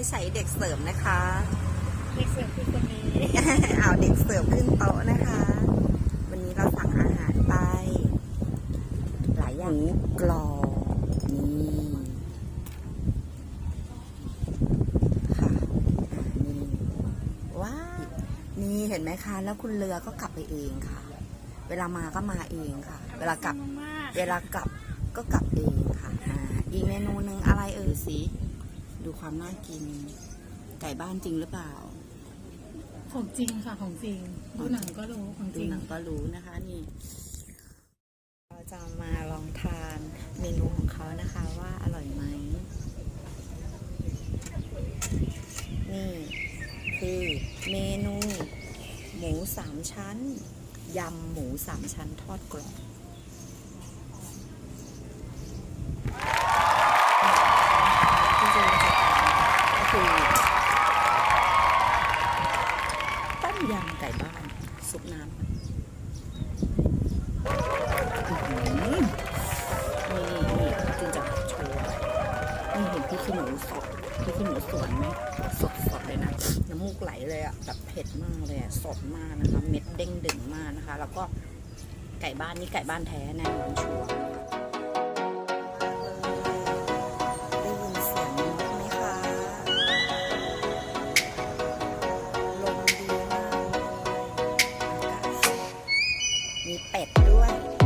ที่นี่ไม่ใช้เด็กเสริมนะคะ เด็กเสิร์ฟคือคนนี้เอาเด็กเสิร์ฟขึ้นโต๊ะนะคะ วันนี้เราสั่งอาหารไป หลายอย่างหมูกรอบนี่ค่ะอ่านี่ว้าวนี่เห็นไหมคะ แล้วคุณเรือก็กลับไปเองค่ะ เวลามาก็มาเองค่ะ เวลากลับมากเวลากลับก็กลับเองค่ะอ่าอีกเมนูหนึ่งอะไรเอ่ยสิ ดูความน่ากิน ไก่บ้านจริงหรือเปล่า ของจริงค่ะของจริงดูหนังก็รู้ของจดูริง หนังก็รู้นะคะนี่ เราจะมาลองทานเมนูของเขานะคะว่าอร่อยไหม นี่คือเมนู หมูสามชั้นยำหมูสามชั้นทอดกรอบ ต้มยำไก่บ้านซุปน้ำอื้อหือนี่นี่จินจะโชว์นี่เห็นพี่ขี้หนูสดพี่ขี้หนูสวนไหมสดสดเลยนะน้ำมูกไหลเลยอะแบบเผ็ดมากเลยอะสดมากนะคะ เม็ดเด้งดึงมากนะคะ แล้วก็ไก่บ้านนี่ไก่บ้านแท้แน่นอนชัวร์ เป็ดด้วย